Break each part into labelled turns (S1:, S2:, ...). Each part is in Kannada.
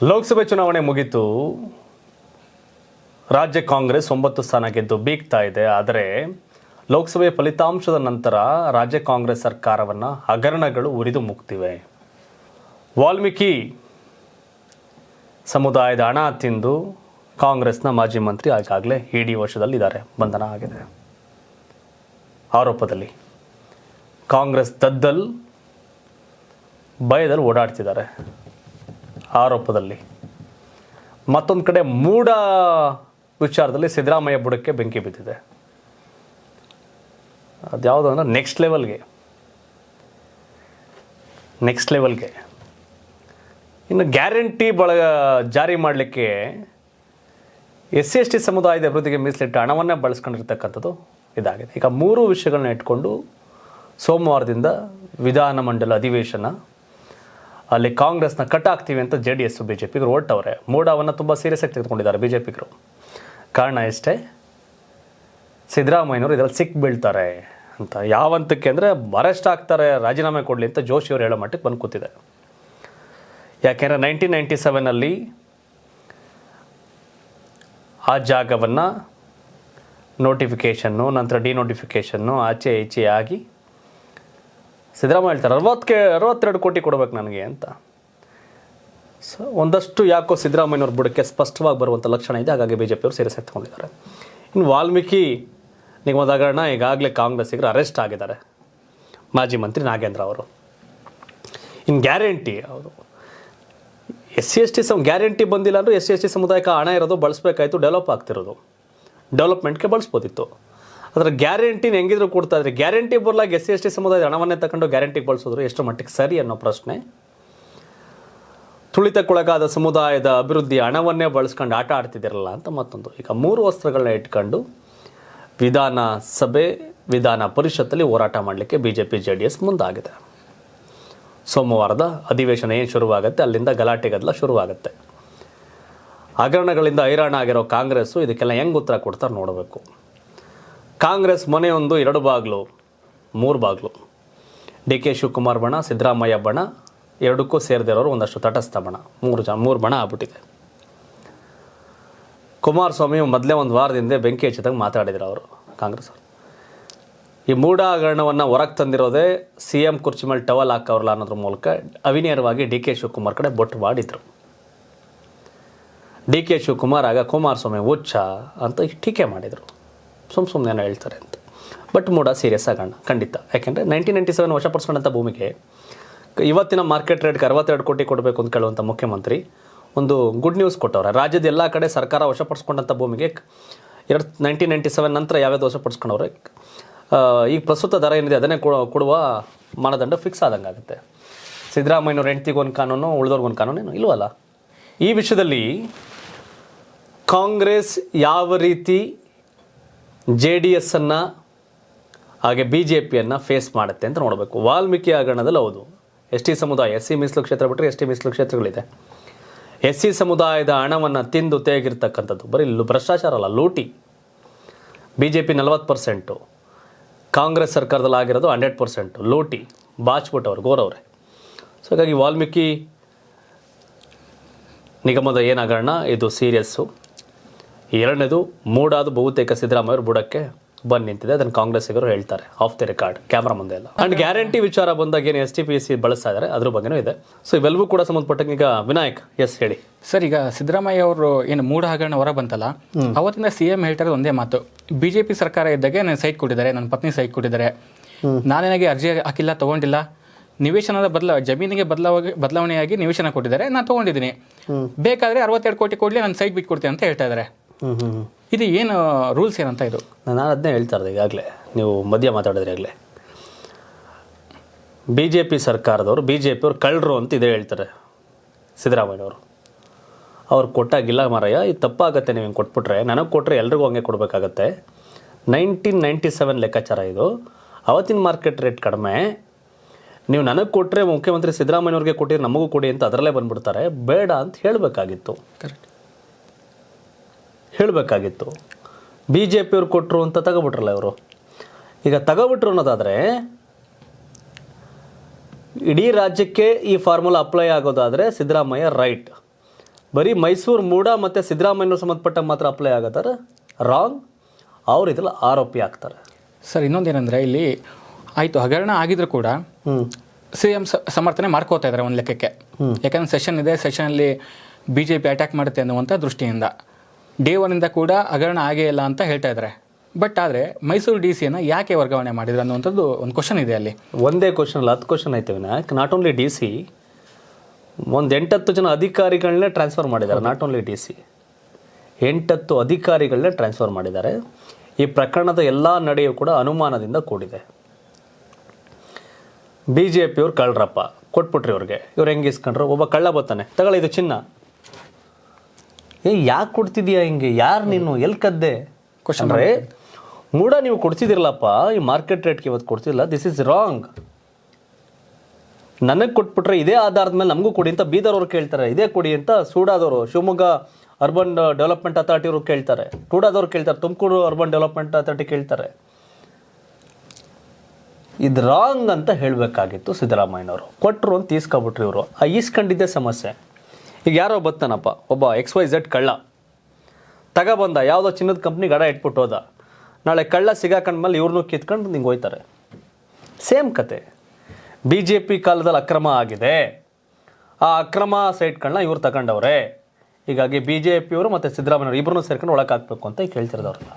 S1: ಲೋಕಸಭೆ ಚುನಾವಣೆ ಮುಗಿತು. ರಾಜ್ಯ ಕಾಂಗ್ರೆಸ್ ಒಂಬತ್ತು ಸ್ಥಾನ ಗೆದ್ದು ಬೀಗ್ತಾ ಇದೆ. ಆದರೆ ಲೋಕಸಭೆ ಫಲಿತಾಂಶದ ನಂತರ ರಾಜ್ಯ ಕಾಂಗ್ರೆಸ್ ಸರ್ಕಾರವನ್ನು ಹಗರಣಗಳು ಉರಿದು ಮುಗ್ತಿವೆ ವಾಲ್ಮೀಕಿ ಸಮುದಾಯದ ಹಣ ತಿಂದು ಕಾಂಗ್ರೆಸ್ನ ಮಾಜಿ ಮಂತ್ರಿ ಈಗಾಗಲೇ ಇಡಿ ವರ್ಷದಲ್ಲಿದ್ದಾರೆ ಬಂಧನ ಆಗಿದೆ. ಆರೋಪದಲ್ಲಿ ಕಾಂಗ್ರೆಸ್ ದದ್ದಲ್ ಭಯದಲ್ಲಿ ಓಡಾಡ್ತಿದ್ದಾರೆ. ಆರೋಪದಲ್ಲಿ. ಮತ್ತೊಂದು ಕಡೆ ಮೂಡ ವಿಚಾರದಲ್ಲಿ ಸಿದ್ದರಾಮಯ್ಯ ಬುಡಕ್ಕೆ ಬೆಂಕಿ ಬಿದ್ದಿದೆ. ಅದ್ಯಾವುದು ಅಂದರೆ ನೆಕ್ಸ್ಟ್ ಲೆವೆಲ್ಗೆ ನೆಕ್ಸ್ಟ್ ಲೆವೆಲ್ಗೆ ಇನ್ನು ಗ್ಯಾರಂಟಿ ಬಳ ಜಾರಿ ಮಾಡಲಿಕ್ಕೆ ಎಸ್ ಸಿ ಎಸ್ ಟಿ ಸಮುದಾಯದ ಅಭಿವೃದ್ಧಿಗೆ ಮೀಸಲಿಟ್ಟ ಹಣವನ್ನೇ ಬಳಸ್ಕೊಂಡಿರ್ತಕ್ಕಂಥದ್ದು ಇದಾಗಿದೆ. ಈಗ ಮೂರು ವಿಷಯಗಳನ್ನ ಇಟ್ಕೊಂಡು ಸೋಮವಾರದಿಂದ ವಿಧಾನಮಂಡಲ ಅಧಿವೇಶನ ಅಲ್ಲಿ ಕಾಂಗ್ರೆಸ್ನ ಕಟ್ ಆಗ್ತೀವಿ ಅಂತ J D S B J ಪಿಗರು ಹೊರಟವ್ರೆ. ಮೂಡವನ್ನು ತುಂಬ ಸೀರಿಯಸ್ ಆಗಿ ತೆಗೆದುಕೊಂಡಿದ್ದಾರೆ ಬಿ ಜೆ ಪಿಗರು ಕಾರಣ ಎಷ್ಟೇ? ಸಿದ್ದರಾಮಯ್ಯನವರು ಇದರಲ್ಲಿ ಸಿಕ್ ಬೀಳ್ತಾರೆ ಅಂತ. ಯಾವಂತಕ್ಕೆ ಅಂದರೆ ಅರೆಸ್ಟ್ ಆಗ್ತಾರೆ, ರಾಜೀನಾಮೆ ಕೊಡಲಿ ಅಂತ ಜೋಶಿ ಅವರು ಹೇಳೋ ಮಟ್ಟಕ್ಕೆ ಬಂದು ಕೂತಿದೆ. ಯಾಕೆಂದರೆ ನೈನ್ಟೀನ್ ನೈಂಟಿ ಸೆವೆನಲ್ಲಿ ಆ ಜಾಗವನ್ನು ನೋಟಿಫಿಕೇಷನ್ನು ನಂತರ ಡಿನೋಟಿಫಿಕೇಷನ್ನು ಆಚೆ ಈಚೆ ಆಗಿ ಸಿದ್ದರಾಮಯ್ಯ ಹೇಳ್ತಾರೆ ಅರವತ್ತಕ್ಕೆ ಅರವತ್ತೆರಡು ಕೋಟಿ ಕೊಡಬೇಕು ನನಗೆ ಅಂತ. ಸೊ, ಒಂದಷ್ಟು ಯಾಕೋ ಸಿದ್ದರಾಮಯ್ಯನವ್ರ ಬುಡಕ್ಕೆ ಸ್ಪಷ್ಟವಾಗಿ ಬರುವಂಥ ಲಕ್ಷಣ ಇದೆ, ಹಾಗಾಗಿ ಬಿ ಜೆ ಪಿಯವರು ಸೀರಿಯಸ್ ಎತ್ಕೊಂಡಿದ್ದಾರೆ ಇನ್ನು ವಾಲ್ಮೀಕಿ ನಿಗಮದ ಹಗರಣ ಈಗಾಗಲೇ ಕಾಂಗ್ರೆಸ್ಸಿಗರು ಅರೆಸ್ಟ್ ಆಗಿದ್ದಾರೆ, ಮಾಜಿ ಮಂತ್ರಿ ನಾಗೇಂದ್ರ ಅವರು. ಇನ್ನು ಗ್ಯಾರಂಟಿ ಅವರು S C, S T some guarantee ಬಂದಿಲ್ಲ ಅಂದರೆ ಎಸ್ ಸಿ, ಎಸ್ ಟಿ ಸಮುದಾಯಕ್ಕೆ ಹಣ ಇರೋದು ಬಳಸಬೇಕಾಯ್ತು, ಡೆವಲಪ್ ಆಗ್ತಿರೋದು. ಡೆವಲಪ್ಮೆಂಟ್ಗೆ ಬಳಸ್ಬೋದಿತ್ತು. ಅದರ ಗ್ಯಾರಂಟಿನ ಹೆಂಗಿದ್ರು ಕೊಡ್ತಾ ಇದ್ರೆ? ಗ್ಯಾರಂಟಿ ಬರಲಾಗ ಎಸ್ ಸಿ, ಎಸ್ ಟಿ ಸಮುದಾಯದ ಹಣವನ್ನೇ ತಗೊಂಡು ಗ್ಯಾರಂಟಿಗೆ ಬಳಸಿದ್ರು ಎಷ್ಟು ಮಟ್ಟಿಗೆ ಸರಿ ಅನ್ನೋ ಪ್ರಶ್ನೆ. ತುಳಿತಕ್ಕೊಳಗಾದ ಸಮುದಾಯದ ಅಭಿವೃದ್ಧಿ ಹಣವನ್ನೇ ಬಳಸ್ಕೊಂಡು ಆಟ ಆಡ್ತಿದ್ದೀರಲ್ಲ ಅಂತ ಮತ್ತೊಂದು. ಈಗ ಮೂರು ವಸ್ತ್ರಗಳನ್ನ ಇಟ್ಕೊಂಡು ವಿಧಾನ ಸಭೆ, ವಿಧಾನ ಪರಿಷತ್ತಲ್ಲಿ ಹೋರಾಟ ಮಾಡಲಿಕ್ಕೆ B J P J D S ಮುಂದಾಗಿದೆ. ಸೋಮವಾರದ ಅಧಿವೇಶನ ಏನು ಶುರುವಾಗುತ್ತೆ? ಅಲ್ಲಿಂದ ಗಲಾಟೆ ಗದ್ದಲ ಶುರುವಾಗುತ್ತೆ. ಹಗರಣಗಳಿಂದ ಹೈರಾಣ ಆಗಿರೋ ಕಾಂಗ್ರೆಸ್ಸು ಇದಕ್ಕೆಲ್ಲ ಹೆಂಗೆ ಉತ್ತರ ಕೊಡ್ತಾರೆ ನೋಡಬೇಕು. ಕಾಂಗ್ರೆಸ್ ಮನೆಯೊಂದು ಎರಡು ಬಾಗಿಲು, ಮೂರು ಬಾಗಿಲು. ಡಿ ಕೆ ಶಿವಕುಮಾರ್ ಬಣ, ಸಿದ್ದರಾಮಯ್ಯ ಬಣ, ಎರಡಕ್ಕೂ ಸೇರಿದಿರೋರು ಒಂದಷ್ಟು ತಟಸ್ಥ ಬಣ. ಮೂರು ಜನ ಮೂರು ಬಣ ಆಗ್ಬಿಟ್ಟಿದೆ. ಕುಮಾರಸ್ವಾಮಿ ಮೊದಲೇ ಒಂದು ವಾರದಿಂದ ಬೆಂಕಿ ಹಚ್ಚಿದಾಗ ಮಾತಾಡಿದ್ರು ಅವರು, ಕಾಂಗ್ರೆಸ್ ಅವರು. ಈ ಮೂಢ ಹಗರಣವನ್ನು ಹೊರಗೆ ತಂದಿರೋದೇ ಸಿ ಎಂ ಕುರ್ಚಿ ಮೇಲೆ ಟವಲ್ ಹಾಕವ್ರಲ್ಲ ಅನ್ನೋದ್ರ ಮೂಲಕ ಅವಿನೇರವಾಗಿ ಡಿ ಕೆ ಶಿವಕುಮಾರ್ ಕಡೆ ಬೊಟ್ಟು ಮಾಡಿದರು. ಡಿ ಕೆ ಶಿವಕುಮಾರ್, ಆಗ ಕುಮಾರಸ್ವಾಮಿ ಹುಚ್ಚ ಅಂತ ಟೀಕೆ ಮಾಡಿದರು. ಸುಮ್ಮ ಸುಮ್ಮನೆ ಏನೋ ಹೇಳ್ತಾರೆ ಅಂತ. ಬಟ್ ಮೂಡ ಸೀರಿಯಸ್ ಆಗೋಣ, ಖಂಡಿತ. ಯಾಕೆಂದರೆ ನೈನ್ಟೀನ್ ನೈಂಟಿ ಸೆವೆನ್ ವಶಪಡಿಸ್ಕೊಂಡಂಥ ಭೂಮಿಗೆ ಇವತ್ತಿನ ಮಾರ್ಕೆಟ್ ರೇಟ್ಗೆ ಅರವತ್ತೆರಡು ಕೋಟಿ ಕೊಡಬೇಕು ಅಂತ ಕೇಳುವಂಥ ಮುಖ್ಯಮಂತ್ರಿ ಒಂದು ಗುಡ್ ನ್ಯೂಸ್ ಕೊಟ್ಟವ್ರೆ. ರಾಜ್ಯದ ಎಲ್ಲ ಕಡೆ ಸರ್ಕಾರ ವಶಪಡಿಸ್ಕೊಂಡಂಥ ಭೂಮಿಗೆ ಎರಡು ನೈನ್ಟೀನ್ ನೈಂಟಿ ಸೆವೆನ್ ನಂತರ ಯಾವ್ಯಾವ್ದು ವಶಪಡಿಸ್ಕೊಂಡವ್ರೆ ಈಗ ಪ್ರಸ್ತುತ ದರ ಏನಿದೆ ಅದನ್ನೇ ಕೊಡ- ಕೊಡುವ ಮಾನದಂಡ ಫಿಕ್ಸ್ ಆದಂಗೆ ಆಗುತ್ತೆ. ಸಿದ್ದರಾಮಯ್ಯನವ್ರ ಹೆಂಡ್ತಿಗೊಂದು ಕಾನೂನು ಉಳಿದವ್ರಿಗೊಂದು ಕಾನೂನು ಏನು ಇಲ್ವಲ್ಲ? ಈ ವಿಷಯದಲ್ಲಿ ಕಾಂಗ್ರೆಸ್ ಯಾವ ರೀತಿ ಜೆ ಡಿ ಎಸ್ಸನ್ನು ಹಾಗೆ ಬಿ ಜೆ ಪಿಯನ್ನು ಫೇಸ್ ಮಾಡುತ್ತೆ ಅಂತ ನೋಡಬೇಕು. ವಾಲ್ಮೀಕಿ ಹಗರಣದಲ್ಲಿ ಹೌದು. ಎಸ್ ಟಿ ಸಮುದಾಯ, ಎಸ್ ಸಿ ಮೀಸಲು ಕ್ಷೇತ್ರ ಬಿಟ್ಟರೆ ಎಸ್ ಟಿ ಮೀಸಲು ಕ್ಷೇತ್ರಗಳಿದೆ. ಎಸ್ ಸಿ ಸಮುದಾಯದ ಹಣವನ್ನು ತಿಂದು ತೇಗಿರ್ತಕ್ಕಂಥದ್ದು. ಬರೀ ಭ್ರಷ್ಟಾಚಾರ ಅಲ್ಲ, ಲೂಟಿ. ಬಿ ಜೆ ಪಿ ನಲ್ವತ್ತು ಪರ್ಸೆಂಟು, ಕಾಂಗ್ರೆಸ್ ಸರ್ಕಾರದಲ್ಲಿ ಆಗಿರೋದು ಹಂಡ್ರೆಡ್ ಪರ್ಸೆಂಟು, ಲೂಟಿ, ಬಾಚ್ಬಿಟ್ಟವ್ರು, ಗೋರವ್ರೆ. ಸೊ ಹಾಗಾಗಿ ವಾಲ್ಮೀಕಿ ನಿಗಮದ ಏನು ಹಗರಣ? ಇದು ಸೀರಿಯಸ್ಸು ಎರಡನೇದು ಮೂಡಾದ ಬಹುತೇಕ ಸಿದ್ದರಾಮಯ್ಯ ಬುಡಕ್ಕೆ ಬಂದು ನಿಂತಿದೆ. ಅದನ್ನು ಕಾಂಗ್ರೆಸ್ಸಿಗರು ಹೇಳ್ತಾರೆ ಆಫ್ ದಿ ರೆಕಾರ್ಡ್ ಕ್ಯಾಮ್ರಾ ಮುಂದೆ ಎಲ್ಲ. ಅಂಡ್ ಗ್ಯಾರಂಟಿ ವಿಚಾರ ಬಂದಾಗ ಏನು ಎಸ್ ಟಿ ಪಿ ಸಿ ಬಳಸ್ತಾ ಇದ್ದಾರೆ ಅದ್ರ ಬಗ್ಗೆನೂ ಇದೆ. ಸೊ ಇವೆಲ್ಲವೂ ಕೂಡ ಸಂಬಂಧಪಟ್ಟಂಗೆ ಈಗ ವಿನಾಯಕ್ ಎಸ್ ಹೇಳಿ.
S2: ಸರ್ ಈಗ ಸಿದ್ದರಾಮಯ್ಯ ಅವರು ಏನು ಮೂಢ ಹಗರಣ ಹೊರ ಬಂತಲ್ಲ ಅವತ್ತಿಂದ ಸಿ ಎಂ ಹೇಳ್ತಾರೆ ಒಂದೇ ಮಾತು. ಬಿಜೆಪಿ ಸರ್ಕಾರ ಇದ್ದಾಗೆ ನನ್ನ ಸೈಟ್ ಕೊಟ್ಟಿದ್ದಾರೆ ನನ್ನ ಪತ್ನಿ ಸೈಟ್ ಕೊಟ್ಟಿದ್ದಾರೆ. ನಾನೇನಾಗಿ ಅರ್ಜಿ ಹಾಕಿಲ್ಲ ತಗೊಂಡಿಲ್ಲ. ನಿವೇಶನದ ಬದಲ ಜಮೀನಿಗೆ ಬದಲಾವಾಗಿ ಬದಲಾವಣೆಯಾಗಿ ನಿವೇಶನ ಕೊಟ್ಟಿದ್ದಾರೆ ನಾನು ತಗೊಂಡಿದ್ದೀನಿ. ಬೇಕಾದ್ರೆ ಅರವತ್ತೆರಡು ಕೋಟಿ ಕೊಡ್ಲಿ ನಾನು ಸೈಟ್ ಬಿಟ್ಟು ಕೊಡ್ತೀನಿ ಅಂತ ಹೇಳ್ತಾ ಇದ್ದಾರೆ. ಇದು ಏನು ರೂಲ್ಸ್ ಏನಂತ ಇದು?
S1: ನಾನು ಅದನ್ನೇ ಹೇಳ್ತಾ ಇರೋದು ಈಗಾಗಲೇ. ನೀವು ಮಧ್ಯ ಮಾತಾಡಿದ್ರೆ ಆಗಲೇ ಬಿ ಜೆ ಪಿ ಸರ್ಕಾರದವರು ಬಿ ಜೆ ಪಿಯವ್ರು ಕಳ್ಳರು ಅಂತ ಇದೇ ಹೇಳ್ತಾರೆ ಸಿದ್ದರಾಮಯ್ಯವರು ಅವ್ರು ಕೊಟ್ಟಾಗಿಲ್ಲ ಮಾರಯ್ಯ ಇದು ತಪ್ಪಾಗತ್ತೆ ನೀವು ಹಿಂಗೆ ಕೊಟ್ಬಿಟ್ರೆ. ನನಗೆ ಕೊಟ್ಟರೆ ಎಲ್ರಿಗೂ ಹಂಗೆ ಕೊಡಬೇಕಾಗತ್ತೆ. ನೈನ್ಟೀನ್ ನೈಂಟಿ ಸೆವೆನ್ ಲೆಕ್ಕಾಚಾರ ಇದು. ಅವತ್ತಿನ ಮಾರ್ಕೆಟ್ ರೇಟ್ ಕಡಿಮೆ. ನೀವು ನನಗೆ ಕೊಟ್ಟರೆ ಮುಖ್ಯಮಂತ್ರಿ ಸಿದ್ದರಾಮಯ್ಯವ್ರಿಗೆ ಕೊಟ್ಟಿದ್ರೆ ನಮಗೂ ಕೊಡಿ ಅಂತ ಅದರಲ್ಲೇ ಬಂದ್ಬಿಡ್ತಾರೆ. ಬೇಡ ಅಂತ ಹೇಳಬೇಕಾಗಿತ್ತು.
S2: ಕರೆಕ್ಟ್
S1: ಹೇಳಬೇಕಾಗಿತ್ತು. ಬಿ ಜೆ ಪಿಯವ್ರು ಕೊಟ್ಟರು ಅಂತ ತಗೋಬಿಟ್ರಲ್ಲ ಇವರು. ಈಗ ತಗೋಬಿಟ್ರು ಅನ್ನೋದಾದರೆ ಇಡೀ ರಾಜ್ಯಕ್ಕೆ ಈ ಫಾರ್ಮುಲಾ ಅಪ್ಲೈ ಆಗೋದಾದರೆ ಸಿದ್ದರಾಮಯ್ಯ ರೈಟ್ ಬರೀ ಮೈಸೂರು ಮೂಡ ಮತ್ತು ಸಿದ್ದರಾಮಯ್ಯವ್ರು ಸಂಬಂಧಪಟ್ಟ ಮಾತ್ರ ಅಪ್ಲೈ ಆಗತ್ತಾರೆ? ರಾಂಗ್ ಅವ್ರು ಇದ್ರಲ್ಲಿ ಆರೋಪಿ ಆಗ್ತಾರೆ.
S2: ಸರ್ ಇನ್ನೊಂದೇನೆಂದರೆ ಇಲ್ಲಿ ಆಯಿತು ಹಗರಣ ಆಗಿದ್ರು ಕೂಡ ಸಿ ಎಂ ಸಮರ್ಥನೆ ಮಾಡ್ಕೋತಾ ಇದ್ದಾರೆ ಒಂದು ಲೆಕ್ಕಕ್ಕೆ. ಯಾಕಂದ್ರೆ ಸೆಷನ್ ಇದೆ ಸೆಷನಲ್ಲಿ ಬಿ ಜೆ ಪಿ ಅಟ್ಯಾಕ್ ಮಾಡುತ್ತೆ ಅನ್ನುವಂಥ ದೃಷ್ಟಿಯಿಂದ. ಡೇ ಒನ್ನಿಂದ ಕೂಡ ಹಗರಣ ಆಗೇ ಇಲ್ಲ ಅಂತ ಹೇಳ್ತಾ ಇದ್ದಾರೆ ಬಟ್ ಆದರೆ ಮೈಸೂರು ಡಿ ಸಿಯನ್ನು ಯಾಕೆ ವರ್ಗಾವಣೆ ಮಾಡಿದ್ರು ಅನ್ನುವಂಥದ್ದು ಒಂದು ಕ್ವಶನ್ ಇದೆ ಅಲ್ಲಿ.
S1: ಒಂದೇ ಕ್ವಶನ್ ಅಲ್ಲ, ಹತ್ತು ಕ್ವಶನ್ ಐತೆ Vinayak not only D C ಒಂದು ಎಂಟತ್ತು ಜನ ಅಧಿಕಾರಿಗಳನ್ನೇ ಟ್ರಾನ್ಸ್ಫರ್ ಮಾಡಿದ್ದಾರೆ. ನಾಟ್ ಓನ್ಲಿ ಡಿ ಸಿ ಎಂಟತ್ತು ಅಧಿಕಾರಿಗಳನ್ನೇ ಟ್ರಾನ್ಸ್ಫರ್ ಮಾಡಿದ್ದಾರೆ. ಈ ಪ್ರಕರಣದ ಎಲ್ಲ ನಡೆಯೂ ಕೂಡ ಅನುಮಾನದಿಂದ ಕೂಡಿದೆ. ಬಿ ಜೆ ಪಿಯವ್ರು ಕಳ್ರಪ್ಪ ಕೊಟ್ಬಿಟ್ರಿ ಅವ್ರಿಗೆ ಇವ್ರು ಹೆಂಗೆ ಇಸ್ಕೊಂಡ್ರು ಒಬ್ಬ ಕಳ್ಳ ಬರ್ತಾನೆ ತಗೊಳ್ಳಿ, ಇದು ಚಿನ್ನ. ಏ ಯಾಕೆ ಕೊಡ್ತಿದ್ಯಾ ಹಿಂಗೆ? ಯಾರು ನೀನು? ಎಲ್ಲಿ ಕದ್ದೆ?
S2: ಕ್ವಶನ್
S1: ರೇ ಮೂಡ ನೀವು ಕೊಡ್ತಿದ್ದೀರಲ್ಲಪ್ಪ ಈ ಮಾರ್ಕೆಟ್ ರೇಟ್ಗೆ ಇವತ್ತು ಕೊಡ್ತಿಲ್ಲ ದಿಸ್ ಇಸ್ ರಾಂಗ್ ನನಗೆ ಕೊಟ್ಬಿಟ್ರೆ ಇದೇ ಆಧಾರದ ಮೇಲೆ ನಮಗೂ ಕೊಡಿ ಅಂತ ಬೀದರ್ ಅವ್ರು ಕೇಳ್ತಾರೆ. ಇದೇ ಕೊಡಿ ಅಂತ ಸೂಡಾದವರು ಶಿವಮೊಗ್ಗ ಅರ್ಬನ್ ಡೆವಲಪ್ಮೆಂಟ್ ಅಥಾರಿಟಿ ಅವರು ಕೇಳ್ತಾರೆ. ಟೂಡಾದವ್ರು ಕೇಳ್ತಾರೆ ತುಮಕೂರು ಅರ್ಬನ್ ಡೆವಲಪ್ಮೆಂಟ್ ಅಥಾರಿಟಿ ಕೇಳ್ತಾರೆ. ಇದು ರಾಂಗ್ ಅಂತ ಹೇಳಬೇಕಾಗಿತ್ತು ಸಿದ್ದರಾಮಯ್ಯನವರು. ಕೊಟ್ಟರು ಅಂತ ಈಸ್ಕೊಬಿಟ್ರಿ ಇವರು. ಆ ಈಸ್ಕೊಂಡಿದ್ದೇ ಸಮಸ್ಯೆ. ಈಗ ಯಾರೋ ಬರ್ತಾನಪ್ಪ ಒಬ್ಬ ಎಕ್ಸ್ ವೈ ಝೆಡ್ ಕಳ್ಳ. ತಗೊಬಂದ ಯಾವುದೋ ಚಿನ್ನದ ಕಂಪ್ನಿ ಗಡ ಇಟ್ಬಿಟ್ಟು ಹೋದ. ನಾಳೆ ಕಳ್ಳ ಸಿಗಾಕೊಂಡ್ಮೇಲೆ ಇವ್ರನ್ನೂ ಕಿತ್ಕೊಂಡು ನಿಂಗೆ ಹೋಯ್ತಾರೆ. ಸೇಮ್ ಕತೆ. ಬಿ ಜೆ ಪಿ ಕಾಲದಲ್ಲಿ ಅಕ್ರಮ ಆಗಿದೆ. ಆ ಅಕ್ರಮ ಸೈಟ್ಗಳನ್ನ ಇವ್ರು ತಗೊಂಡವ್ರೆ ಹೀಗಾಗಿ ಬಿ ಜೆ ಪಿಯವರು ಮತ್ತು ಸಿದ್ದರಾಮಯ್ಯವರು ಇಬ್ಬರನ್ನೂ ಸೇರ್ಕೊಂಡು ಒಳಗೆ ಹಾಕ್ಬೇಕು ಅಂತ ಕೇಳ್ತಿರೋದವ್ರನ್ನ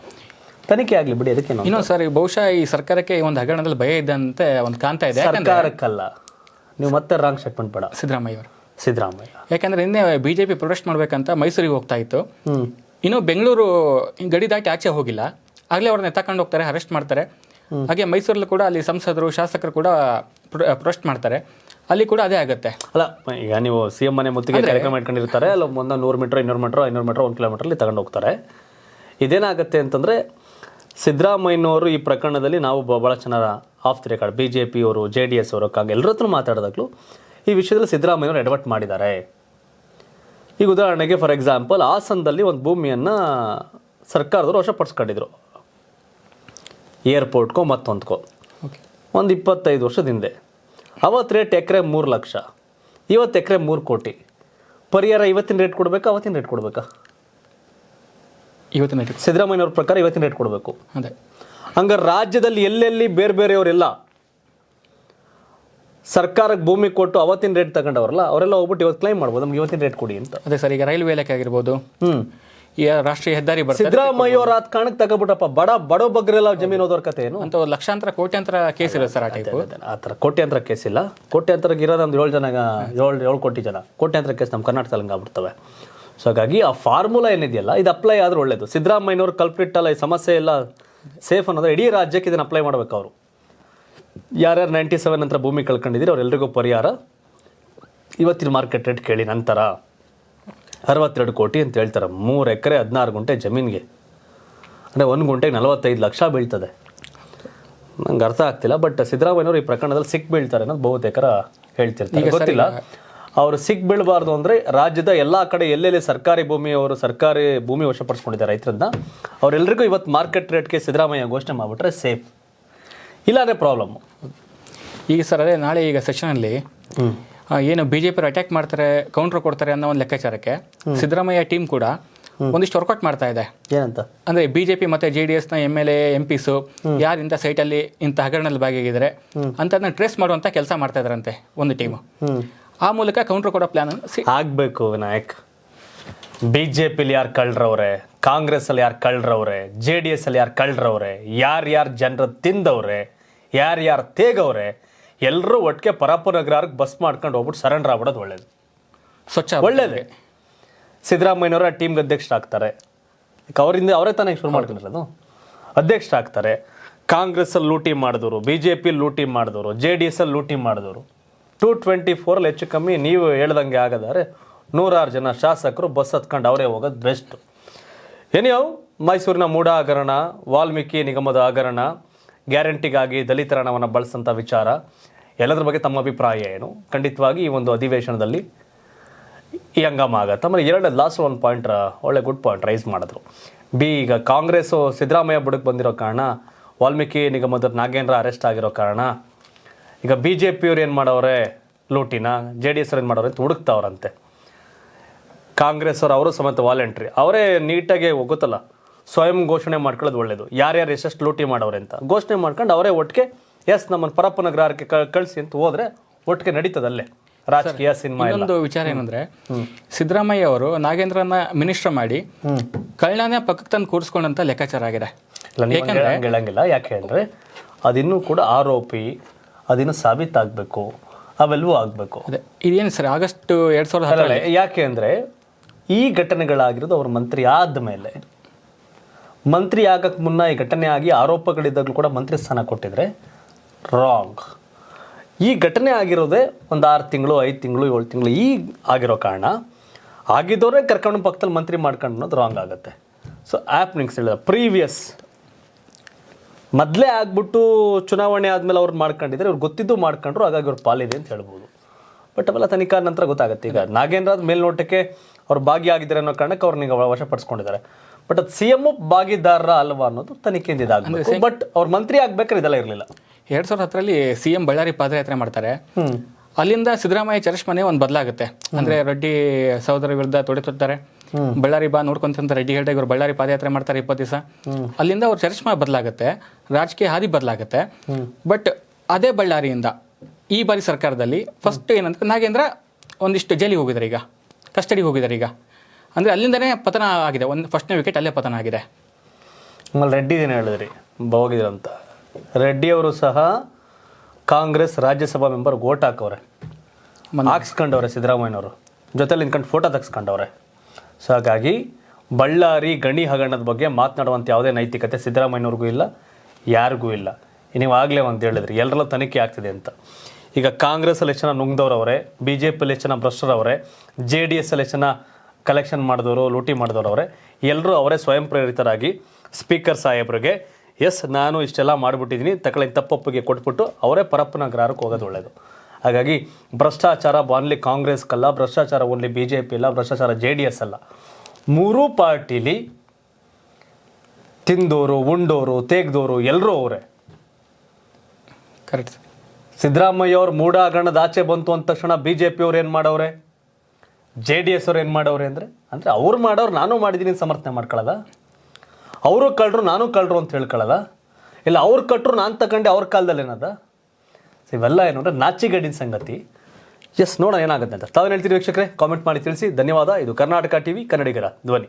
S1: ತನಿಖೆ ಆಗಲಿ ಬಿಡಿ ಅದಕ್ಕೆ
S2: ಇನ್ನೊಂದು ಸರ್ ಬಹುಶಃ ಈ ಸರ್ಕಾರಕ್ಕೆ ಈ ಒಂದು ಹಗರಣದಲ್ಲಿ ಭಯ ಇದ್ದಂತೆ ಒಂದು ಕಾಣ್ತಾ ಇದೆ.
S1: ಸರ್ಕಾರಕ್ಕಲ್ಲ. ನೀವು ಮತ್ತೆ ರಾಂಗ್ ಸ್ಟೇಟ್ಮೆಂಟ್ ಬೇಡ
S2: ಸಿದ್ದರಾಮಯ್ಯ ಅವರು.
S1: ಸಿದ್ದರಾಮಯ್ಯ.
S2: ಯಾಕಂದ್ರೆ ನಿನ್ನೆ ಬಿ ಜೆ ಪಿ ಪ್ರೊಟೆಸ್ಟ್ ಮಾಡ್ಬೇಕಂತ ಮೈಸೂರಿಗೆ ಹೋಗ್ತಾ ಇತ್ತು. ಇನ್ನು ಬೆಂಗಳೂರು ಗಡಿ ದಾಟಿ ಆಚೆ ಹೋಗಿಲ್ಲ. ಆಗಲೇ ಅವ್ರನ್ನ ತಕೊಂಡು ಹೋಗ್ತಾರೆ ಅರೆಸ್ಟ್ ಮಾಡ್ತಾರೆ. ಹಾಗೆ ಮೈಸೂರಲ್ಲೂ ಕೂಡ ಅಲ್ಲಿ ಸಂಸದರು ಶಾಸಕರು ಕೂಡ ಪ್ರೊಟೆಸ್ಟ್ ಮಾಡ್ತಾರೆ. ಅಲ್ಲಿ ಕೂಡ ಅದೇ ಆಗುತ್ತೆ.
S1: ಅಲ್ಲ ಈಗ ನೀವು ಸಿ ಎಂ ಮನೆ ಮುತ್ತಿಗೆ ಕಾರ್ಯಕ್ರಮ ಇಟ್ಕೊಂಡಿರ್ತಾರೆ. ಅಲ್ಲಿ ಒಂದು ನೂರು ಮೀಟರ್ ಇನ್ನೂರು ಮೀಟರ್ ಐನೂರು ಮೀಟರ್ ಒಂದು ಕಿಲೋಮೀಟ್ರಲ್ಲಿ ತಗೊಂಡು ಹೋಗ್ತಾರೆ. ಇದೇನಾಗುತ್ತೆ ಅಂತಂದರೆ ಸಿದ್ದರಾಮಯ್ಯನವರು ಈ ಪ್ರಕರಣದಲ್ಲಿ ನಾವು ಬಹಳ ಭಾಳ ಚೆನ್ನಾಗಿ off the record. B J ಪಿಯವರು ಜೆ ಡಿ ಎಸ್ ಅವರು ಕಾಂಗ್ರೆಸ್ ಎಲ್ಲರ ಹತ್ರ ಮಾತಾಡಿದಾಗಲೂ ಈ ವಿಷಯದಲ್ಲಿ ಸಿದ್ದರಾಮಯ್ಯವರು ಎಡವಟ್ ಮಾಡಿದ್ದಾರೆ. ಈಗ ಉದಾಹರಣೆಗೆ ಫಾರ್ ಎಕ್ಸಾಂಪಲ್ ಹಾಸನದಲ್ಲಿ ಒಂದು ಭೂಮಿಯನ್ನು ಸರ್ಕಾರದವರು ವಶಪಡಿಸ್ಕೊಂಡಿದ್ರು. ಏರ್ಪೋರ್ಟ್ಗೋ ಮತ್ತೊಂದ್ಕೋ. ಒಂದು ಇಪ್ಪತ್ತೈದು ವರ್ಷದ ಹಿಂದೆ. ಅವತ್ತು ರೇಟ್ ಎಕರೆ ಮೂರು ಲಕ್ಷ. ಇವತ್ತು ಎಕರೆ ಮೂರು ಕೋಟಿ. ಪರಿಹಾರ ಇವತ್ತಿನ ರೇಟ್ ಕೊಡಬೇಕಾ ಅವತ್ತಿನ ರೇಟ್ ಕೊಡಬೇಕಾ?
S2: ಇವತ್ತಿನ ರೇಟ್
S1: ಸಿದ್ದರಾಮಯ್ಯವ್ರ ಪ್ರಕಾರ ಇವತ್ತಿನ ರೇಟ್ ಕೊಡಬೇಕು.
S2: ಅದೇ.
S1: ಹಂಗಾರೆ ರಾಜ್ಯದಲ್ಲಿ ಎಲ್ಲೆಲ್ಲಿ ಬೇರೆ ಬೇರೆಯವರೆಲ್ಲ ಸರ್ಕಾರಕ್ಕೆ ಭೂಮಿ ಕೊಟ್ಟು ಅವತ್ತಿನ ರೇಟ್ ತಗೊಂಡವ್ರಲ್ಲ ಅವರೆಲ್ಲ ಹೋಗ್ಬಿಟ್ಟು ಇವತ್ತು ಕ್ಲೈಮ್ ಮಾಡ್ಬೋದು. ನಮ್ಗೆ ಇವತ್ತಿನ ರೇಟ್ ಕೊಡಿ ಅಂತ.
S2: ಅದೇ ಸರ್ ಈಗ ರೈಲ್ವೆ ಇಲಾಖೆ ಆಗಿರ್ಬೋದು
S1: ಹ್ಮ್.
S2: ಈ ರಾಷ್ಟ್ರೀಯ ಹೆದ್ದಾರಿ ಬರ್ತದೆ
S1: ಸಿದ್ದರಾಮಯ್ಯ ಅವರ ಆದ ಕಾರಣಕ್ಕೆ ತಗೊಬಿಟ್ಟಪ್ಪ ಬಡ ಬಡ ಬಗ್ಗರೆಲ್ಲ ಜಮೀನು ಹೋದವ್ರ ಕತೆ ಏನು?
S2: ಅಂತ ಒಂದು ಲಕ್ಷಾಂತರ ಕೋಟ್ಯಾಂತರ ಕೇಸ್ ಇರುತ್ತೆ ಸರ್ ಆ ಟೈಪ್
S1: ಆ ಥರ ಕೋಟ್ಯಾಂತರ ಕೇಸ್ ಇಲ್ಲ. ಕೋಟ್ಯಾಂತರಕ್ಕೆ ಇರೋದು ಒಂದು ಏಳು ಜನ ಏಳು ಏಳು ಕೋಟಿ ಜನ. ಕೋಟ್ಯಾಂತರ ಕೇಸ್ ನಮ್ಮ ಕರ್ನಾಟಕದಲ್ಲಿ ಆಗ್ಬಿಡ್ತವೆ. ಸೊ ಹಾಗಾಗಿ ಆ ಫಾರ್ಮುಲಾ ಏನಿದೆಯಲ್ಲ ಇದು ಅಪ್ಲೈ ಆದ್ರೆ ಒಳ್ಳೇದು. ಸಿದ್ದರಾಮಯ್ಯನವ್ರು ಕಲ್ಪ್ರಿಟ್ ಅಲ್ಲ ಈ ಸಮಸ್ಯೆ ಎಲ್ಲ ಸೇಫ್ ಅನ್ನೋದ್ರೆ ಇಡೀ ರಾಜ್ಯಕ್ಕೆ ಇದನ್ನು ಅಪ್ಲೈ ಮಾಡ್ಬೇಕು ಅವರು. ಯಾರ್ಯಾರು ನೈಂಟಿ ಸೆವೆನ್ ನಂತರ ಭೂಮಿ ಕಳ್ಕೊಂಡಿದ್ದೀರಿ ಅವರೆಲ್ಲರಿಗೂ ಪರಿಹಾರ. ಇವತ್ತಿನ ಮಾರ್ಕೆಟ್ ರೇಟ್ ಕೇಳಿ ನಂತರ ಅರವತ್ತೆರಡು ಕೋಟಿ ಅಂತ ಹೇಳ್ತಾರೆ. ಮೂರು ಎಕರೆ ಹದಿನಾರು ಗುಂಟೆ ಜಮೀನಿಗೆ. ಅಂದರೆ ಒಂದು ಗುಂಟೆಗೆ ನಲವತ್ತೈದು ಲಕ್ಷ ಬೀಳ್ತದೆ. ನಂಗೆ ಅರ್ಥ ಆಗ್ತಿಲ್ಲ ಬಟ್ ಸಿದ್ದರಾಮಯ್ಯವರು ಈ ಪ್ರಕರಣದಲ್ಲಿ ಸಿಕ್ ಬೀಳ್ತಾರೆ ಅನ್ನೋದು ಬಹುತೇಕರ ಹೇಳ್ತಿರ್ತಾರೆ. ಗೊತ್ತಿಲ್ಲ? ಅವರು ಸಿಕ್ ಬೀಳಬಾರ್ದು ಅಂದರೆ ರಾಜ್ಯದ ಎಲ್ಲ ಕಡೆ ಎಲ್ಲೆಲ್ಲಿ ಸರ್ಕಾರಿ ಭೂಮಿಯವರು ಸರ್ಕಾರಿ ಭೂಮಿ ವಶಪಡಿಸ್ಕೊಂಡಿದ್ದಾರೆ ರೈತರನ್ನ ಅವರೆಲ್ಲರಿಗೂ ಇವತ್ತು ಮಾರ್ಕೆಟ್ ರೇಟ್ಗೆ ಸಿದ್ದರಾಮಯ್ಯ ಘೋಷಣೆ ಮಾಡಿಬಿಟ್ರೆ ಸೇಫ್ ಇಲ್ಲಾಂದರೆ ಪ್ರಾಬ್ಲಮ್ಮು
S2: ಈಗ ಸರ್ ಅದೇ ನಾಳೆ ಈಗ ಸೆಷನಲ್ಲಿ
S1: ಅಲ್ಲಿ
S2: ಏನು ಬಿ ಜೆ ಅಟ್ಯಾಕ್ ಮಾಡ್ತಾರೆ ಕೌಂಟರ್ ಕೊಡ್ತಾರೆ ಅನ್ನೋ ಒಂದು ಲೆಕ್ಕಾಚಾರಕ್ಕೆ ಸಿದ್ದರಾಮಯ್ಯ ಟೀಮ್ ಕೂಡ ಒಂದಿಷ್ಟು ವರ್ಕೌಟ್ ಮಾಡ್ತಾ ಇದೆ.
S1: ಏನಂತ?
S2: ಅಂದ್ರೆ ಬಿಜೆಪಿ ಮತ್ತೆ ಜೆ ಡಿ ಎಸ್ನ M L A M Ps ಯಾರು ಇಂಥ ಸೈಟಲ್ಲಿ ಇಂಥ ಹಗರಣದಲ್ಲಿ ಭಾಗಿಯಾಗಿದ್ದಾರೆ ಅಂತ ಟ್ರೇಸ್ ಮಾಡುವಂತ ಕೆಲಸ ಮಾಡ್ತಾ ಇದಾರಂತೆ ಒಂದು ಟೀಮ್ ಆ ಮೂಲಕ ಕೌಂಟರ್ ಕೊಡೋ ಪ್ಲಾನ್
S1: ಆಗಬೇಕು ವಿನಾಯಕ್. ಬಿ ಜೆ ಪಿಲಿ ಯಾರು ಕಳ್ರವ್ರೆ ಕಾಂಗ್ರೆಸ್ಸಲ್ಲಿ ಯಾರು ಕಳ್ರವ್ರೆ ಜೆ ಡಿ ಎಸ್ ಅಲ್ಲಿ ಯಾರು ಕಳ್ರವ್ರೆ ಯಾರ್ಯಾರು ಜನರ ತಿಂದವ್ರೆ ಯಾರ್ಯಾರು ತೇಗವ್ರೆ ಎಲ್ಲರೂ ಒಟ್ಟಿಗೆ ಪರಾಪುರ ನಗರಕ್ಕೆ ಬಸ್ ಮಾಡ್ಕೊಂಡು ಹೋಗ್ಬಿಟ್ಟು ಸರೆಂಡರ್ ಆಗ್ಬಿಡೋದು ಒಳ್ಳೇದು.
S2: ಸ್ವಚ್ಛ
S1: ಒಳ್ಳೇದೇ. ಸಿದ್ದರಾಮಯ್ಯನವರ ಟೀಮ್ಗೆ ಅಧ್ಯಕ್ಷರಾಗ್ತಾರೆ ಆಗ್ತಾರೆ. ಅವರಿಂದ ಅವರೇ ತಾನೇ ಶುರು ಮಾಡ್ಕೊಂಡಿರೋದು? ಅಧ್ಯಕ್ಷರಾಗ್ತಾರೆ ಕಾಂಗ್ರೆಸ್ಸಲ್ಲಿ ಲೂಟಿ ಮಾಡಿದವರು ಬಿ ಜೆ ಪಿ ಲೂಟಿ ಮಾಡಿದವರು ಜೆ ಡಿ ಎಸ್ ಅಲ್ಲಿ ಲೂಟಿ ಮಾಡಿದವರು ಟೂ ಟ್ವೆಂಟಿ ಫೋರಲ್ಲಿ ಹೆಚ್ಚು ಕಮ್ಮಿ ನೀವು ಹೇಳ್ದಂಗೆ ಆಗದಾರೆ ನೂರಾರು ಜನ ಶಾಸಕರು ಬಸ್ ಹತ್ಕೊಂಡು ಅವರೇ ಹೋಗೋದು ಬೆಸ್ಟ್ ಏನಿಯೋ ಮೈಸೂರಿನ ಮೂಢ ಹಗರಣ ವಾಲ್ಮೀಕಿ ನಿಗಮದ ಹಗರಣ ಗ್ಯಾರಂಟಿಗಾಗಿ ದಲಿತರ ಹಣವನ್ನು ಬಳಸಂಥ ವಿಚಾರ, ಎಲ್ಲದರ ಬಗ್ಗೆ ತಮ್ಮ ಅಭಿಪ್ರಾಯ ಏನು? ಖಂಡಿತವಾಗಿ ಈ ಒಂದು ಅಧಿವೇಶನದಲ್ಲಿ ಈ ಹಂಗಾಮ ಆಗತ್ತೆ. ಆಮೇಲೆ ಎರಡು ಲಾಸ್ಟ್ ಒಂದು ಪಾಯಿಂಟ್ ಒಳ್ಳೆ ಗುಡ್ ಪಾಯಿಂಟ್ ರೈಸ್ ಮಾಡಿದ್ರು. ಬಿ ಈಗ ಕಾಂಗ್ರೆಸ್ಸು ಸಿದ್ದರಾಮಯ್ಯ ಬುಡಕ್ಕೆ ಬಂದಿರೋ ಕಾರಣ, ವಾಲ್ಮೀಕಿ ನಿಗಮದ ನಾಗೇಂದ್ರ ಅರೆಸ್ಟ್ ಆಗಿರೋ ಕಾರಣ, ಈಗ ಬಿ ಜೆ ಪಿಯವ್ರು ಏನು ಮಾಡವ್ರೆ ಲೂಟಿನ? ಜೆ ಡಿ ಎಸ್ ಏನು ಮಾಡೋರೆ ಅಂತ ಹುಡುಕ್ತಾವ್ರಂತೆ. ಕಾಂಗ್ರೆಸ್ ಅವರು ಅವರು ಸಮೇತ ವಾಲಂಟ್ರಿ ಅವರೇ ನೀಟಾಗಿ ಗೊತ್ತಲ್ಲ ಸ್ವಯಂ ಘೋಷಣೆ ಮಾಡ್ಕೊಳ್ಳೋದು ಒಳ್ಳೇದು. ಯಾರ್ಯಾರು ಎಷ್ಟೆಷ್ಟು ಲೂಟಿ ಮಾಡೋರೆ ಅಂತ. ಘೋಷಣೆ ಮಾಡ್ಕೊಂಡು ಅವರೇ ಒಟ್ಟಿಗೆ ಎಸ್ ನಮ್ಮನ್ನು ಪರಪ್ಪನ ಗ್ರಹಕ್ಕೆ ಕಳಿಸಿ ಅಂತ ಹೋದ್ರೆ ಒಟ್ಟಿಗೆ ನಡೀತದಲ್ಲೇ ರಾಜಕೀಯ ಸಿನಿಮಾ
S2: ಇನ್ನೊಂದು ವಿಚಾರ ಏನಂದ್ರೆ ಸಿದ್ದರಾಮಯ್ಯ ಅವರು ನಾಗೇಂದ್ರನ ಮಿನಿಸ್ಟರ್ ಮಾಡಿ ಕಳ್ಳನೇ ಪಕ್ಕಕ್ಕೆ ತಂದು ಕೂರಿಸ್ಕೊಂಡಂತ ಲೆಕ್ಕಾಚಾರ ಆಗಿದೆ.
S1: ಹೇಳಂಗಿಲ್ಲ. ಯಾಕೆ ಅಂದ್ರೆ ಅದಿನ್ನೂ ಕೂಡ ಆರೋಪಿ ಅದಿನ್ನು ಸಾಬೀತಾಗಬೇಕು ಅವೆಲ್ಲವೂ ಆಗಬೇಕು.
S2: ಅದೇ ಇದೇನು ಸರ್ ಆಗಸ್ಟ್ ಎರಡು ಸಾವಿರದ
S1: ಯಾಕೆ ಅಂದರೆ ಈ ಘಟನೆಗಳಾಗಿರೋದು ಅವ್ರ ಮಂತ್ರಿ ಆದಮೇಲೆ. ಮಂತ್ರಿ ಆಗಕ್ಕೆ ಮುನ್ನ ಈ ಘಟನೆ ಆಗಿ ಆರೋಪಗಳಿದ್ದಾಗಲೂ ಕೂಡ ಮಂತ್ರಿ ಸ್ಥಾನ ಕೊಟ್ಟಿದ್ರೆ ರಾಂಗ್ ಈ ಘಟನೆ ಆಗಿರೋದೇ ಒಂದು ಆರು ತಿಂಗಳು, ಐದು ತಿಂಗಳು, ಏಳು ತಿಂಗಳು ಈ ಆಗಿರೋ ಕಾರಣ. ಆಗಿದ್ದವರೇ ಕರ್ಕೊಂಡು ಪಕ್ಕದಲ್ಲಿ ಮಂತ್ರಿ ಮಾಡ್ಕೊಂಡು ಅನ್ನೋದು ರಾಂಗ್ ಆಗುತ್ತೆ. ಸೊ ಆ್ಯಪ್ನಿಂಗ್ಸ್ ಹೇಳಿದ ಪ್ರೀವಿಯಸ್ ಮೊದಲೇ ಆಗ್ಬಿಟ್ಟು ಚುನಾವಣೆ ಆದಮೇಲೆ ಅವ್ರು ಮಾಡ್ಕೊಂಡಿದ್ರೆ ಇವ್ರು ಗೊತ್ತಿದ್ದು ಮಾಡ್ಕೊಂಡ್ರು, ಹಾಗಾಗಿ ಅವ್ರ ಪಾಲಿದೆ ಅಂತ ಹೇಳ್ಬೋದು. ಬಟ್ ಅವೆಲ್ಲ ತನಿಖಾ ನಂತರ ಗೊತ್ತಾಗುತ್ತೆ. ಈಗ ನಾಗೇಂದ್ರ ಮೇಲ್ನೋಟಕ್ಕೆ ಅವ್ರು ಭಾಗಿಯಾಗಿದ್ದಾರೆ ಅನ್ನೋ ಕಾರಣಕ್ಕೆ ಅವ್ರನ್ನ ಈಗ ವಶಪಡಿಸ್ಕೊಂಡಿದ್ದಾರೆ. ಬಟ್ ಅದು ಸಿ ಎಂ ಭಾಗಿದಾರರ ಅಲ್ವಾ ಅನ್ನೋದು ತನಿಖೆಯಿಂದ ಇದಾಗಬೇಕು. ಬಟ್ ಅವ್ರ ಮಂತ್ರಿ ಆಗ್ಬೇಕಾದ್ರೆ ಇದೆಲ್ಲ ಇರಲಿಲ್ಲ.
S2: ಎರಡ್ ಸಾವಿರದ ಹತ್ತರಲ್ಲಿ ಸಿ ಎಂ ಬಳ್ಳಾರಿ ಪಾದಯಾತ್ರೆ ಮಾಡ್ತಾರೆ. ಅಲ್ಲಿಂದ ಸಿದ್ದರಾಮಯ್ಯ ಚರಿಷ್ಮನೆ ಒಂದು ಬದಲಾಗುತ್ತೆ. ಅಂದ್ರೆ ರೆಡ್ಡಿ ಸಹೋದರ ವಿರುದ್ಧ ತೊಡೆತುತ್ತಾರೆ ಬಳ್ಳಾರಿ ಬಾ ನೋಡ್ಕೊಂತ ರೆಡ್ಡಿ ಹೇಳ್ದಾಗ ಇವರು ಬಳ್ಳಾರಿ ಪಾದಯಾತ್ರೆ ಮಾಡ್ತಾರೆ ಇಪ್ಪತ್ತು ದಿವಸ. ಅಲ್ಲಿಂದ ಅವ್ರ ಚರಿಷ್ಮ ಬದಲಾಗುತ್ತೆ. ರಾಜಕೀಯ ಹಾದಿ ಬದಲಾಗುತ್ತೆ. ಬಟ್ ಅದೇ ಬಳ್ಳಾರಿಯಿಂದ ಈ ಬಾರಿ ಸರ್ಕಾರದಲ್ಲಿ ಫಸ್ಟ್ ಏನಂತ ನಾಗೇಂದ್ರ ಒಂದಿಷ್ಟು ಜೈಲಿಗೆ ಹೋಗಿದ್ದಾರೆ ಈಗ. ಕಸ್ಟಡಿಗೆ ಹೋಗಿದ್ದಾರೆ ಈಗ. ಅಂದರೆ ಅಲ್ಲಿಂದನೇ ಪತನ ಆಗಿದೆ. ಒಂದು ಫಸ್ಟ್ನೇ ವಿಕೆಟ್ ಅಲ್ಲೇ ಪತನ ಆಗಿದೆ.
S1: ಆಮೇಲೆ ರೆಡ್ಡಿ ಏನು ಹೇಳಿದ್ರಿ? ಹೋಗಿದ್ರಂತ ರೆಡ್ಡಿ ಅವರು ಸಹ ಕಾಂಗ್ರೆಸ್ ರಾಜ್ಯಸಭಾ ಮೆಂಬರ್ ಓಟ್ ಹಾಕವ್ರೆ. ಹಾಕ್ಸ್ಕೊಂಡವ್ರೆ ಸಿದ್ದರಾಮಯ್ಯನವರು. ಜೊತೆಲಿ ನಿಂತ್ಕೊಂಡು ಫೋಟೋ ತೆಗ್ಸ್ಕೊಂಡವ್ರೆ. ಸೊ ಹಾಗಾಗಿ ಬಳ್ಳಾರಿ ಗಣಿ ಹಗರಣದ ಬಗ್ಗೆ ಮಾತನಾಡುವಂಥ ಯಾವುದೇ ನೈತಿಕತೆ ಸಿದ್ದರಾಮಯ್ಯನವ್ರಿಗೂ ಇಲ್ಲ ಯಾರಿಗೂ ಇಲ್ಲ. ನೀವು ಆಗಲೇ ಅಂತ ಹೇಳಿದ್ರಿ ಎಲ್ಲರಲ್ಲೂ ತನಿಖೆ ಆಗ್ತಿದೆ ಅಂತ. ಈಗ ಕಾಂಗ್ರೆಸ್ಸಲ್ಲಿ ಎಷ್ಟು ನುಂಗ್ದವ್ರವರೇ ಬಿ ಜೆ ಪಿ ಎಷ್ಟು ಭ್ರಷ್ಟರವರೇ, ಜೆ ಡಿ ಎಸ್ ಎಷ್ಟು ಕಲೆಕ್ಷನ್ ಮಾಡಿದವರು, ಲೂಟಿ ಮಾಡಿದವರವರೇ ಎಲ್ಲರೂ ಅವರೇ ಸ್ವಯಂ ಪ್ರೇರಿತರಾಗಿ ಸ್ಪೀಕರ್ ಸಾಹೇಬ್ರಿಗೆ, ಎಸ್, ನಾನು ಇಷ್ಟೆಲ್ಲ ಮಾಡಿಬಿಟ್ಟಿದ್ದೀನಿ ತಕೊಳ್ಳಿ ತಪ್ಪೊಪ್ಪಿಗೆ ಕೊಟ್ಬಿಟ್ಟು ಅವರೇ ಪರಪ್ಪನ ಗ್ರಹಕ್ಕೆ ಹೋಗೋದು ಒಳ್ಳೆಯದು ಹಾಗಾಗಿ ಭ್ರಷ್ಟಾಚಾರ ಓನ್ಲಿ ಕಾಂಗ್ರೆಸ್ಗಲ್ಲ ಭ್ರಷ್ಟಾಚಾರ ಓನ್ಲಿ ಬಿ ಜೆ ಪಿ ಇಲ್ಲ ಭ್ರಷ್ಟಾಚಾರ ಜೆ ಡಿ ಎಸ್ ಅಲ್ಲ. ಮೂರೂ ಪಾರ್ಟಿಲಿ ತಿಂದೋರು, ಉಂಡೋರು, ತೇಗ್ದೋರು ಎಲ್ಲರೂ ಅವರೇ.
S2: ಕರೆಕ್ಟ್
S1: ಸಿದ್ದರಾಮಯ್ಯ ಅವ್ರ ಹಗರಣದ ಆಚೆ ಬಂತು ಅಂದ ತಕ್ಷಣ ಬಿ ಜೆ ಪಿ ಅವ್ರು ಏನು ಮಾಡವ್ರೆ? ಜೆ ಡಿ ಎಸ್ ಅವ್ರು ಏನು ಮಾಡವ್ರೆ ಅಂದರೆ ಅಂದರೆ ಅವ್ರು ಮಾಡೋರು ನಾನು ಮಾಡಿದ್ದೀನಿ ಸಮರ್ಥನೆ ಮಾಡ್ಕೊಳ್ಳೋದ ಅವರು ಕಳ್ರು, ನಾನು ಕಳ್ಳರು ಅಂತ ಹೇಳ್ಕೊಳ್ಳೋದ ಇಲ್ಲ, ಅವ್ರು ಕಟ್ಟರು ನಾನು ತಗೊಂಡೆ ಅವ್ರ ಕಾಲದಲ್ಲಿ ಏನದ? ಸೊ ಇವೆಲ್ಲ ಏನು ಅಂದರೆ ನಾಚಿಗಡಿನ ಸಂಗತಿ. ಎಸ್ ನೋಡೋಣ ಏನಾಗುತ್ತೆ ಅಂತ. ತಾವೇನು ಹೇಳ್ತೀರಿ ವೀಕ್ಷಕರೇ? ಕಾಮೆಂಟ್ ಮಾಡಿ ತಿಳಿಸಿ. ಧನ್ಯವಾದ. ಇದು ಕರ್ನಾಟಕ ಟಿವಿ, ಕನ್ನಡಿಗರ ಧ್ವನಿ.